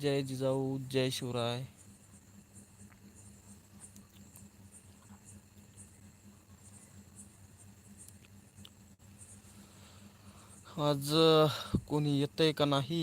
जय जिजाऊ जय शिवराय. आज कोणी येतंय का नाही?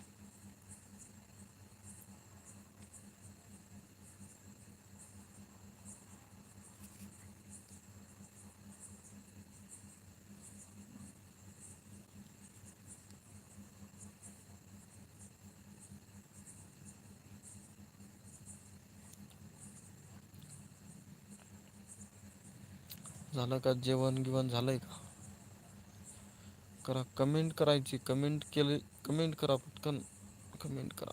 झालं का जेवण गिवण झालंय का? करा कमेंट करायची कमेंट केले कमेंट करा पटकन कमेंट करा.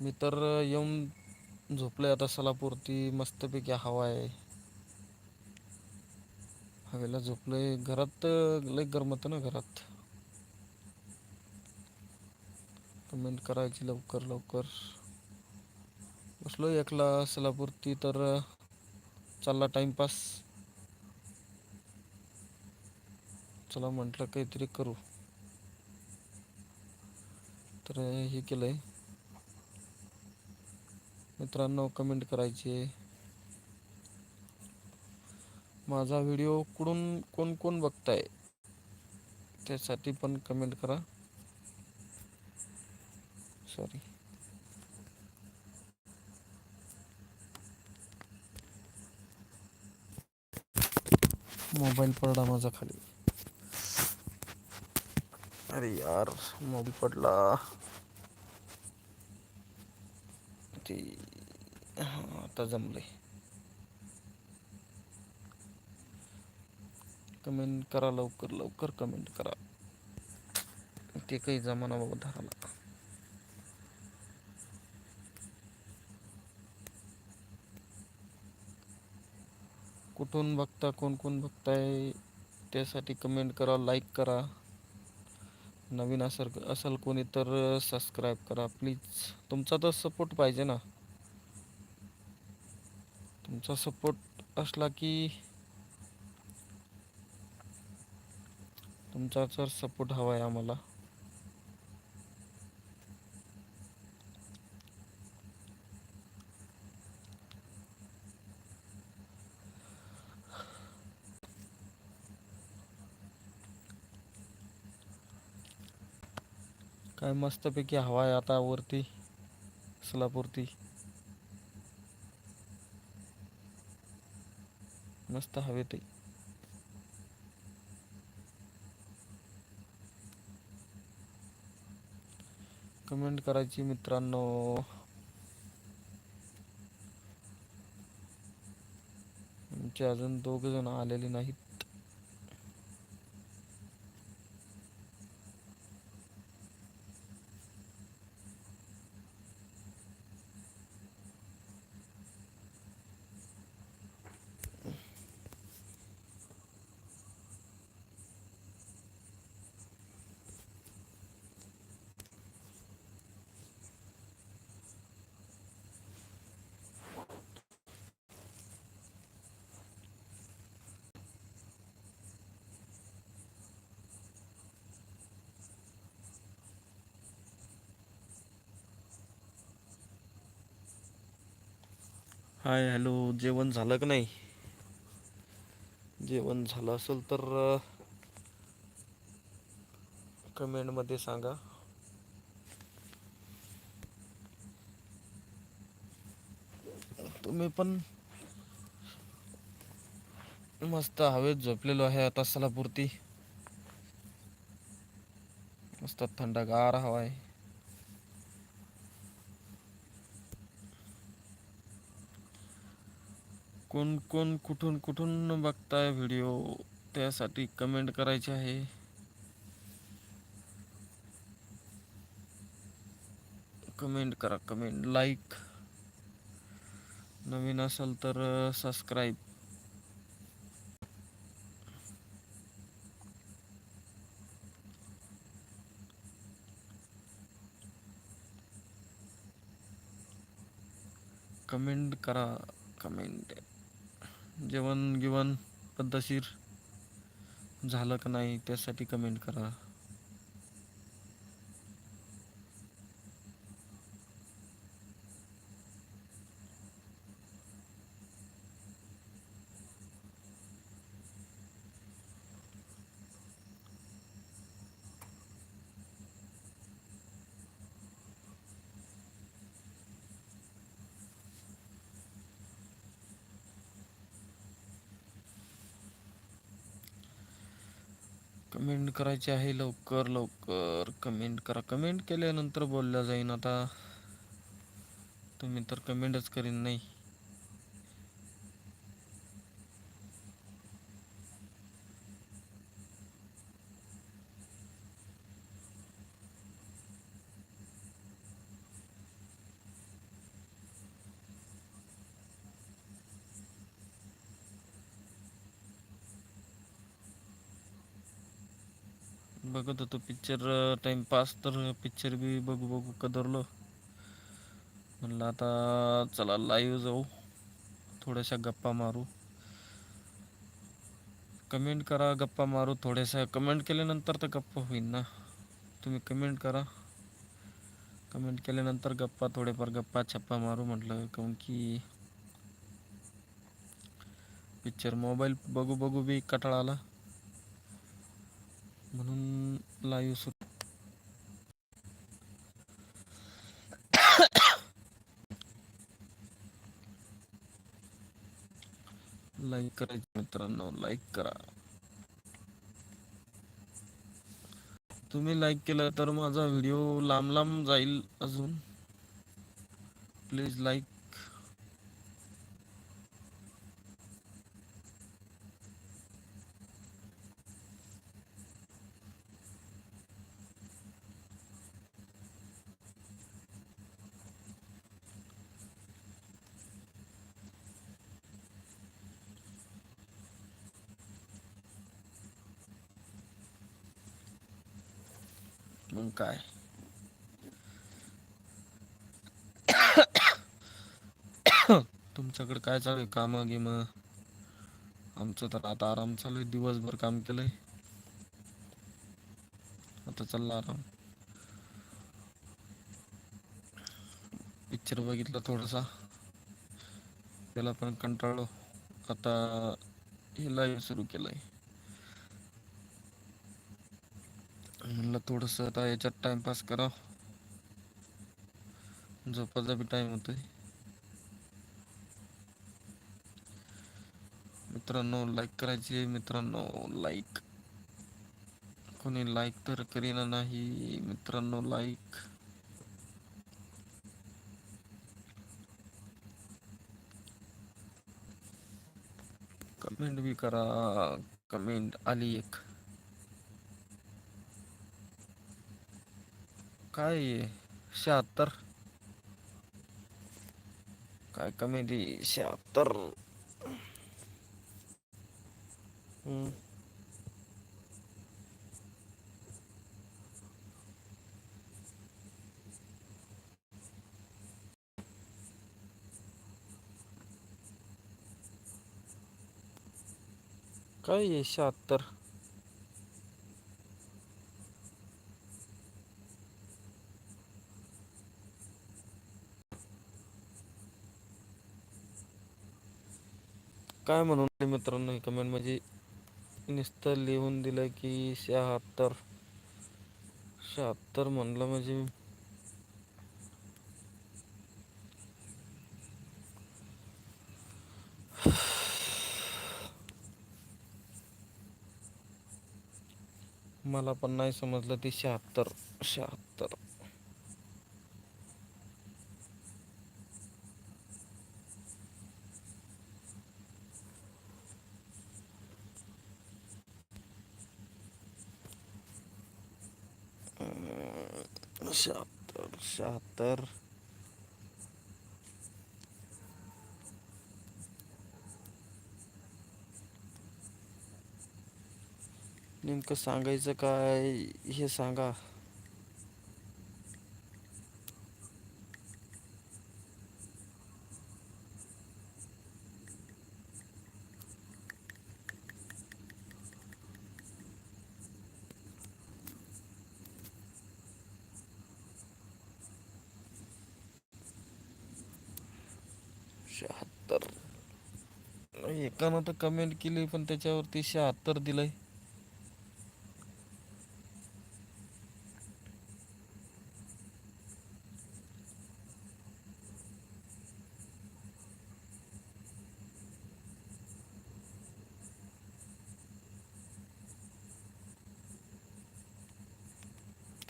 मी तर येऊन झोपलोय आता सलापूरती मस्तपैकी हवा आहे. हवेला झोपलोय घरात लय गरमत ना घरात. कमेंट करायची लवकर लवकर. बसलो एकला सलापूरती तर चालला टाइमपास. चला म्हटलं काहीतरी करू. तर हे केलंय. मित्रांनो कमेंट करायचे. माझा व्हिडिओ कुठून कोण कोण बघताय? त्यासाठी पण कमेंट करा. सॉरी मोबाईल पडला माझा खाली. अरे यार मोबाईल पडला. ते आता जमले कमेंट करा लवकर लवकर कमेंट करा. ते काही जमाना बाबा धराला कुठून बघता कोण कोण बघताय त्यासाठी कमेंट करा लाईक करा. नवीन असेल असेल कोणी तर सबस्क्राईब करा प्लीज तुमचा तर सपोर्ट पाहिजे ना. तुमचा सपोर्ट असला की तुमचा तर सपोर्ट हवा आहे आम्हाला. काय मस्तपैकी हवा आहे आता वरती सोलापूरती. मस्त हवेत आहे. कमेंट करायची मित्रांनो. आमचे अजून दोघ जण आलेले नाहीत. हाय हॅलो जेवण झालं का नाही? जेवण झालं असेल तर कमेंटमध्ये सांगा. तुम्ही पण मस्त हवेत झोपलेलो आहे आता सलापुरती. मस्त थंडगार हवा आहे. कोण कोण कुठून कुठून बघताय व्हिडिओ त्यासाठी कमेंट करायचे आहे. कमेंट करा कमेंट लाईक नवीन असेल तर सबस्क्राईब कमेंट करा कमेंट जेवण गिवण पद्धतशीर झालं का नाही त्यासाठी कमेंट करा. कमेंट करायची आहे लवकर लवकर. कमेंट करा. कमेंट केल्यानंतर बोलल्या जाईन. आता तुम्ही तर कमेंटच करीन नाही. बघत होतो. पिक्चर टाइमपास तर पिक्चर बी बघू बघू कदरलो. म्हणलं आता चला लाईव्ह जाऊ. थोड्याशा गप्पा मारू. कमेंट करा गप्पा मारू. थोड्याशा कमेंट केल्यानंतर तर गप्पा होईल ना. तुम्ही कमेंट करा. कमेंट केल्यानंतर गप्पा थोडेफार गप्पा छप्पा मारू म्हटलं. काऊन की पिक्चर मोबाईल बघू बघू बी कटाळा आला म्हणून लाईव्ह सुरू. लाईक करायचे मित्रांनो लाईक करा. तुम्ही लाईक केलं तर माझा व्हिडिओ लांब लांब जाईल अजून. प्लीज लाईक मग काय? तुमच्याकडे काय चालू आहे? काम गेम? आमचं तर आता आराम चालू आहे. दिवसभर काम केलंय. आता चालला आराम. पिक्चर बघितलं थोडासा. त्याला पण कंटाळलो. आता हे लाईव्ह सुरू केलंय. म्हणलं थोडस आता याच्यात टाइमपास करा. झोपायचा बी टाइम होतोय. मित्रांनो लाईक करायची मित्रांनो लाईक कोणी लाईक तर करीना नाही. मित्रांनो लाईक कमेंट बी करा. कमेंट आली एक. काय शहात्तर काय कमेंट शहात्तर हम्म. काय आहे शहात्तर काय म्हणून राहिले मित्रांनो कमेंट म्हणजे नुसतं लिहून दिलं की शहात्तर. शहात्तर म्हणलं म्हणजे मला पण नाही समजलं ते शहात्तर. शहात्तर. शहात्तर शहात्तर नेमकं सांगायचं काय हे सांगा. शहात्तर. एकानं तर कमेंट केली पण त्याच्यावरती शहात्तर दिलंय.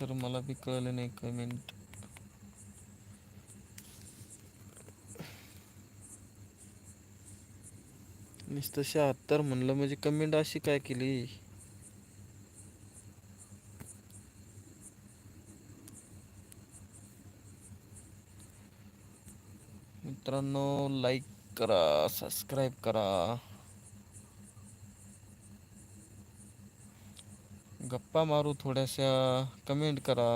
तर मला बी कळलं नाही कमेंट नुसतं शहात्तर म्हणलं म्हणजे कमेंट अशी काय केली? मित्रांनो लाईक करा सबस्क्राईब करा. गप्पा मारू थोड्याशा कमेंट करा.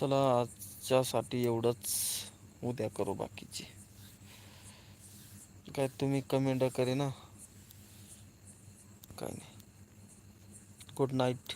चला आजच्यासाठी एवढंच. उद्या करू बाकीचे. काय तुम्ही कमेंट करे ना काय नाही. Good night